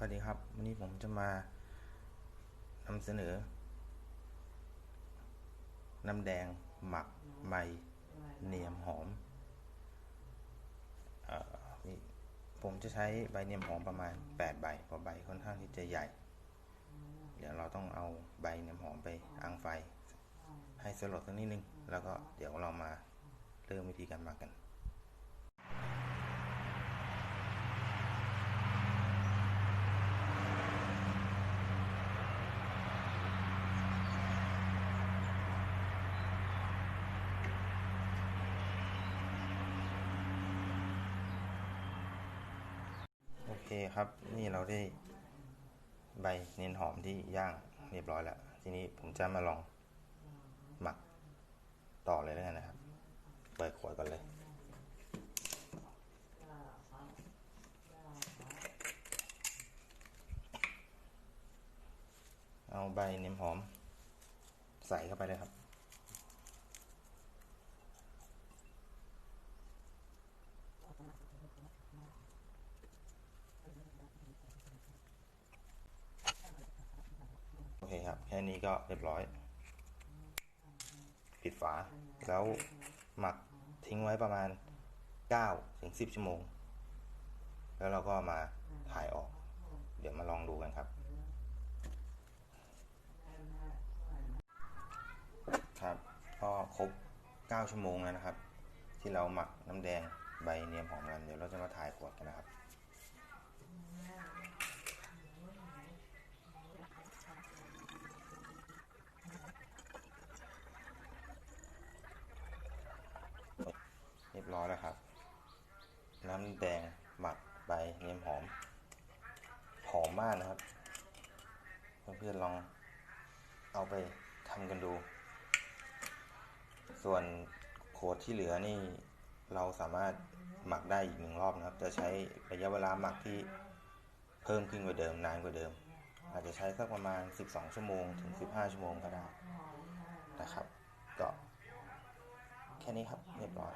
สวัสดีครับ วันนี้ผมจะมานำเสนอ น้ำแดง หมักใบเนียมหอมออผมจะใช้ใบเนียมหอมประมาณ 8 ใบเพราะใบค่อนข้างที่จะใหญ่ เดี๋ยวเราต้องเอาใบเนียมหอมไปอังไฟ ให้สลดสักนิดนึง แล้วก็เดี๋ยวเรามาเริ่มวิธีการหมักกัน เคครับ นี่เราได้ใบเนียนหอมที่ย่างเรียบร้อยแล้ว ทีนี้ผมจะมาลองหมักต่อเลยแล้วกันนะครับ เปิดขวดก่อนเลยเอาใบเนียมหอม ใส่เข้าไปเลยครับ โอเค่นี้ก็เรียบร้อย ปิดฝา แล้วหมักทิ้งไว้ประมาณ9ถึง10 ชั่วโมง แล้วเราก็มาถ่ายออก เดี๋ยวมาลองดูกันครับ ครับ ก็ครบ 9 ชั่วโมงแล้วนะครับ ที่เราหมักน้ำแดงใบเนียมหอมกันเดี๋ยวเราจะมาถ่ายขวดกันนะครับ เร้อยแล้วครับ น้ำแดงหมักใบเนียมหอม หอมมากนะครับ เพื่อนๆลองเอาไปทำกันดู ส่วนโคดที่เหลือนี่เราสามารถหมักได้อีกหนึ่งรอบนะครับ จะใช้ระยะเวลาหมักที่เพิ่มขึ้นกว่าเดิมนานกว่าเดิม อาจจะใช้สักประมาณ 12 ชั่วโมงถึง 15 ชั่วโมงก็ได้นะครับ ก็แค่นี้ครับเรียบร้อย